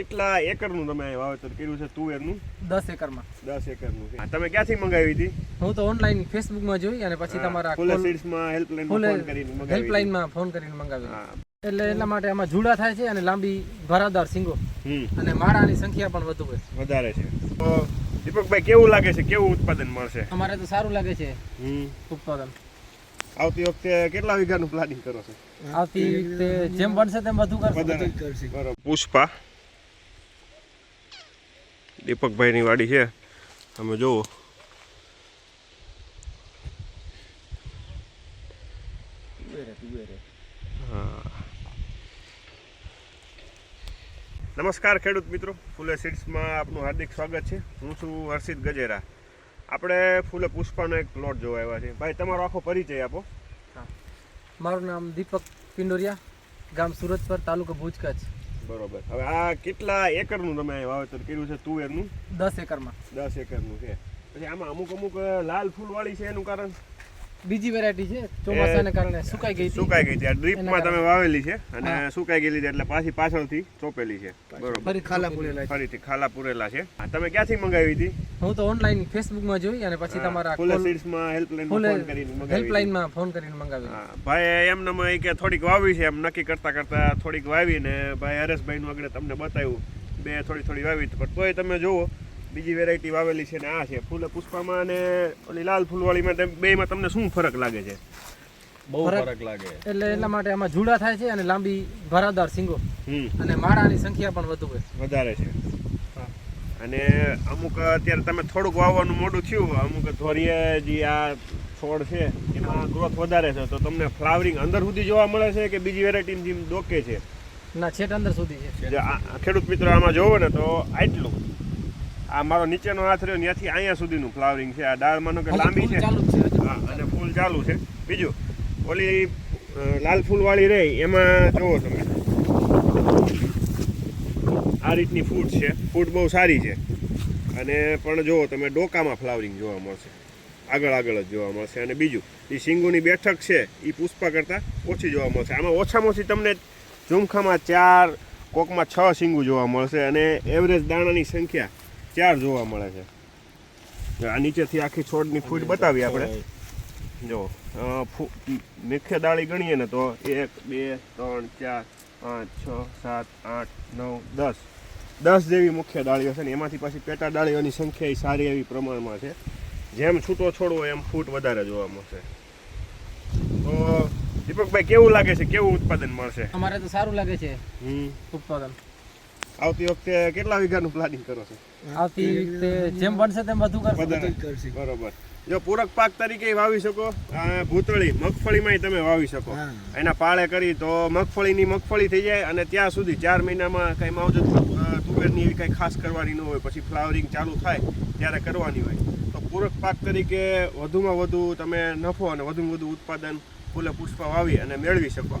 કેટલા એકરનું તમે વાવેતર કર્યું છે તુવેરનું? દસ એકરમાં. દસ એકરનું. તમે ક્યાંથી મંગાવી હતી? હું તો ઓનલાઈન ફેસબુકમાં જોઈ અને પછી તમારા ફૂલે સીડ્સમાં હેલ્પલાઈન ફોન કરીને મંગાવી હતી. ફોન કરીને મંગાવી એટલે એટલા માટે આમાં જુડા થાય છે અને લાંબી ભરાદાર સિંગો અને માળાની સંખ્યા પણ વધુ હોય. વધારે છે. તો દીપકભાઈ કેવું લાગે છે? કેવું ઉત્પાદન મળશે? અમારે તો સારું લાગે છે ઉત્પાદન. આવતી વખતે કેટલા વીઘાનું પ્લાનિંગ કરો છો? આવતી વખતે જેમ બનશે તેમ વધુ કરશે. બરોબર. પુષ્પા. દીપકભાઈની વાડી છે. તમે જુઓ. નમસ્કાર ખેડૂત મિત્રો. ફૂલે સીડ્સમાં આપનું હાર્દિક સ્વાગત છે. હું છું હર્ષિત ગજેરા. આપણે ફૂલે પુષ્પાનો એક પ્લોટ જોવા આવ્યા છે ભાઈ, તમારો આખો પરિચય આપો. મારું નામ દીપક પિંડોરિયા, ગામ સુરતપર, તાલુકો ભુજ કચ્છ. બરોબર. હવે આ કેટલા એકરનું તમે વાવેતર કર્યું છે તુવેરનું? દસ એકરમાં. દસ એકરનું છે. પછી આમાં અમુક અમુક લાલ ફૂલવાળી છે એનું કારણ? બીજી વેરાયટી છે. ચોમાસાને કારણે સુકાઈ ગઈ સુકાઈ ગઈ છે ડ્રીપમાં તમે વાવેલી છે અને સુકાઈ ગયેલી છે એટલે પાછી પાછળથી ચોપેલી છે. બરોબર. ફરી ખાલા પૂરેલા ફરીથી ખાલા પૂરેલા છે. તમે ક્યાંથી મંગાવી હતી? હું તો ઓનલાઈન ફેસબુકમાં જોઈ અને પછી તમારા ફૂલે સીડ્સમાં હેલ્પલાઈન ફોન કરીને મંગાવી હતી. ફોન કરીને મંગાવી ભાઈ એમ એ કે થોડીક વાવી છે એમ નક્કી કરતા કરતા થોડીક વાવી ને ભાઈ હરેશભાઈનું આગળ તમને બતાવ્યું બે થોડી થોડી વાવી પણ તોય તમે જુઓ બીજી વેરાયટી વાવેલી છે ને આ છે ફૂલે પુષ્પામાં અને ઓલી લાલ ફૂલવાળીમાં બેયમાં તમને શું ફરક લાગે છે? બહુ ફરક- લાગે. એટલે એટલા માટે આમાં જુડા થાય છે અને લાંબી ભરાદાર સિંગો હમ. અને માળાની સંખ્યા પણ વધુ હોય. વધારે છે. અને અમુક અત્યારે તમે થોડુંક વાવવાનું મોડું થયું અમુક ધોરીએ જે આ છોડ છે એમાં ગ્રોથ વધારે છે તો તમને ફ્લાવરિંગ અંદર સુધી જોવા મળે છે કે બીજી વેરાયટી જેમ ડોકે છે? ના છેટ અંદર સુધી છે. ખેડૂત મિત્રો આમાં જોવો ને તો આટલું. આ મારો નીચેનો હાથ રહ્યો ત્યાંથી અહીંયા સુધીનું ફ્લાવરિંગ છે. આ ડાળ માનો કે લાંબી છે. હા અને ફૂલ ચાલુ છે. બીજું ઓલી લાલ ફૂલવાળી રહી એમાં જુઓ તમે. આ રીતની ફૂટ છે. ફૂટ બહુ સારી છે. અને પણ જુઓ તમે ડોકામાં ફ્લાવરિંગ જોવા મળશે. આગળ આગળ જ જોવા મળશે. અને બીજું એ સિંગોની બેઠક છે એ પુષ્પા કરતાં ઓછી જોવા મળશે. આમાં ઓછામાં ઓછી તમને ઝુમખામાં ચાર કોકમાં છ સિંગુ જોવા મળશે. અને એવરેજ દાણાની સંખ્યા ચાર જોવા મળે છે. આ નીચેથી આખી છોડની ફૂટ બતાવી આપણે. જો ફૂ- મુખ્ય દાળી ગણીએ ને તો એક બે ત્રણ ચાર પાંચ છ સાત આઠ નવ દસ. દસ જેવી મુખ્ય ડાળીઓ છે ને એમાંથી પાછી પેટા ડાળીઓની સંખ્યા એ સારી એવી પ્રમાણમાં છે. જેમ છૂટો છોડવો એમ ફૂટ વધારે જોવા મળશે. તો દીપકભાઈ કેવું લાગે છે? કેવું ઉત્પાદન મળશે? અમારે તો સારું લાગે છે હમ. ઉત્પાદન. આવતી વખતે કેટલા વીઘાનું પ્લાનિંગ કરો છો? આવતી વખતે જેમ બનશે તેમ બધું કરશે. બરોબર. જો પૂરક પાક તરીકે વાવી શકો ભૂતળી મગફળીમાંય તમે વાવી શકો. એના પાળે કરી તો મગફળીની મગફળી થઈ જાય અને ત્યાં સુધી ચાર મહિનામાં કઈ માવજત તુવેરની એવી કઈ ખાસ કરવાની ન હોય. પછી ફ્લાવરિંગ ચાલુ થાય ત્યારે કરવાની હોય. તો પૂરક પાક તરીકે વધુમાં વધુ તમે નફો અને વધુમાં વધુ ઉત્પાદન ફૂલે પુષ્પ વાવી અને મેળવી શકો.